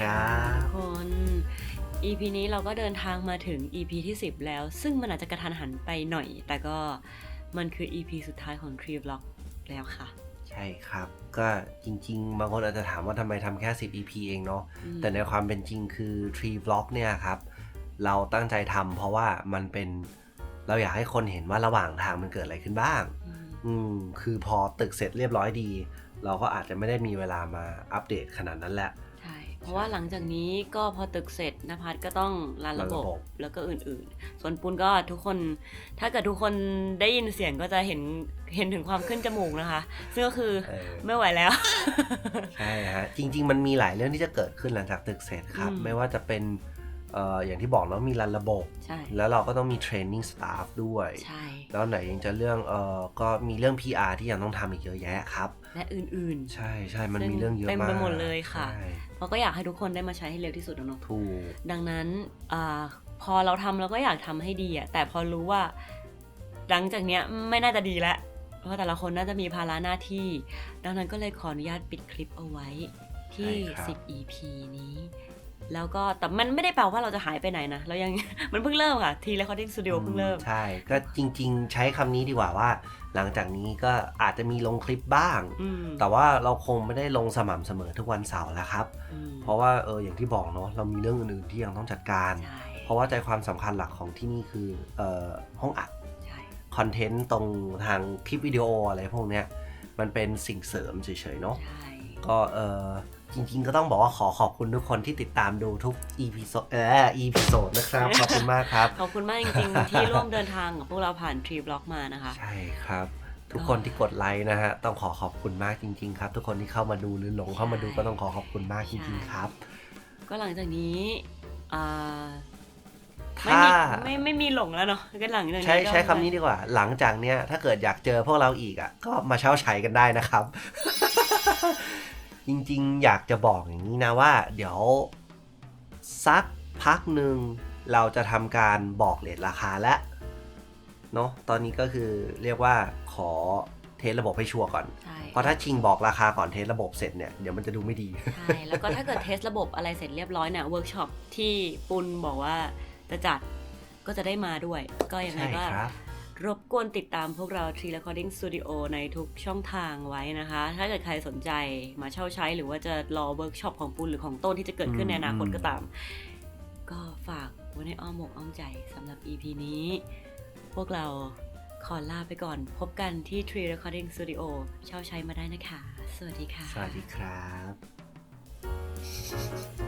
ครับ ทุกคน EP นี้เราก็เดินทางมาถึง EP ที่ 10 แล้ว ซึ่งมันอาจจะกระทันหันไปหน่อย แต่ก็มันคือ EP สุดท้ายของ Tree Vlog แล้วค่ะ ใช่ครับ ก็จริง ๆ บางคนอาจจะถามว่าทำไมทำแค่ 10 EP เองเนาะอืม แต่ในความเป็นจริงคือ Tree Vlog เนี่ยครับ เราตั้งใจทำเพราะว่ามันเป็นเราอยากให้คนเห็นว่าระหว่างทางมันเกิดอะไรขึ้นบ้าง อืมอืมคือพอตึกเสร็จเรียบร้อยดี เราก็อาจจะไม่ได้มีเวลามาอัปเดตขนาดนั้นแหละใช่ เพราะว่าหลังจากนี้ก็พอตึกเสร็จนภัสก็ต้องรันระบบรันระบบแล้วก็อื่นๆ ส่วนปุณก็ทุกคน ถ้าเกิดทุกคนได้ยินเสียงก็จะเห็นเห็นถึงความขึ้นจมูกนะคะ ซึ่งก็คือเออไม่ไหวแล้ว ใช่ฮะ จริง ๆ มันมีหลายเรื่องที่จะเกิดขึ้นหลังจากตึกเสร็จครับอืมไม่ว่าจะเป็นเอ่ออย่างที่บอกเนาะมีรันระบบใช่แล้วเราก็ต้องมีเทรนนิ่งสตาฟด้วยใช่แล้วไหนยังจะเรื่องเออก็มีเรื่อง PR ที่ยังต้องทำอีกเยอะแยะครับ และอื่นใช่ใช่มันซึ่งมีเรื่องเยอะเต็มมากไปหมดเลยค่ะใช่ๆเราก็อยากให้ทุกคนได้มาใช้ให้เร็วที่สุดอะเนาะถูกดังนั้นอาพอเราทำเราก็อยากทำให้ดีอะแต่พอรู้ว่า หลังจากเนี้ยไม่น่าจะดีแล้วเพราะแต่ละคนน่าจะมีภาระหน้าที่ ดังนั้นก็เลยขออนุญาตปิดคลิปเอาไว้ที่ 10 EP นี้ แล้วก็แต่มันไม่ได้แปลว่าเราจะหายไปไหนนะเรายังมันเพิ่งเริ่มค่ะ ที Recording Studio เพิ่งเริ่ม ใช่ ก็จริง ๆ ใช้คำนี้ดีกว่าว่า หลังจากนี้ก็อาจจะมีลงคลิปบ้างอืมแต่ว่าเราคงไม่ได้ลงสม่ำเสมอทุกวันเสาร์แล้วครับอืมเพราะว่าเอออย่างที่บอกเนาะเรามีเรื่องอื่นๆที่ยังต้องจัดการใช่เพราะว่าใจความสำคัญหลักของที่นี่คือเอ่อห้องอัดใช่คอนเทนต์ตรงทางคลิปวิดีโออะไรพวกเนี้ยมันเป็นสิ่งเสริมเฉยๆเนาะใช่ก็เออ จริงๆก็ต้องบอกว่าขอขอบคุณทุกคนที่ติดตามดูทุก EP เออ EP นะครับ ขอบคุณมากครับ ขอบคุณมากจริงๆ ที่ร่วมเดินทางกับพวกเราผ่าน Tree Block มานะคะ ใช่ครับ ทุกคนที่กดไลค์นะฮะ ต้องขอขอบคุณมากจริง ๆ ครับ ทุกคนที่เข้ามาดูหรือหลงเข้ามาดูก็ต้องขอขอบคุณมากจริงๆครับ ก็หลังจากนี้อ่าไม่ถ้ามีไม่ไม่มีหลงแล้วเนาะก็หลังจากนี้ใช้ก็ใช้คำนี้ดีกว่า หลังจากเนี้ยถ้าเกิดอยากเจอพวกเราอีกอะก็มาเช่าใช้กันได้นะครับ จริงๆ อยากจะบอกอย่างนี้นะว่า เดี๋ยวสักพักหนึ่งเราจะทำการบอกเลทราคาแล้วเนาะตอนนี้ก็คือเรียกว่าขอเทสระบบให้ชัวร์ก่อน ใช่เพราะถ้าชิงบอกราคาก่อนเทสระบบเสร็จเนี่ยเดี๋ยวมันจะดูไม่ดี ใช่แล้วก็ถ้าเกิดเทสระบบอะไรเสร็จเรียบร้อยเนี่ยเวิร์กช็อปที่ปุณบอกว่าจะจัดก็จะได้มาด้วย ก็ยังไงใช่ก็ครับ รบกวนติดตามพวกเรา Tree Recording Studio ในทุกช่องทางไว้นะคะ ถ้าเกิดใครสนใจมาเช่าใช้หรือว่าจะรอเวิร์กช็อปของปุณหรือของต้นที่จะเกิดขึ้นในอนาคตก็ตาม ก็ฝากไว้ในอ้อมอกอ้อมใจสำหรับ EP นี้ พวกเราขอลาไปก่อน พบกันที่ Tree Recording Studio เช่าใช้มาได้นะคะ สวัสดีค่ะ สวัสดีครับ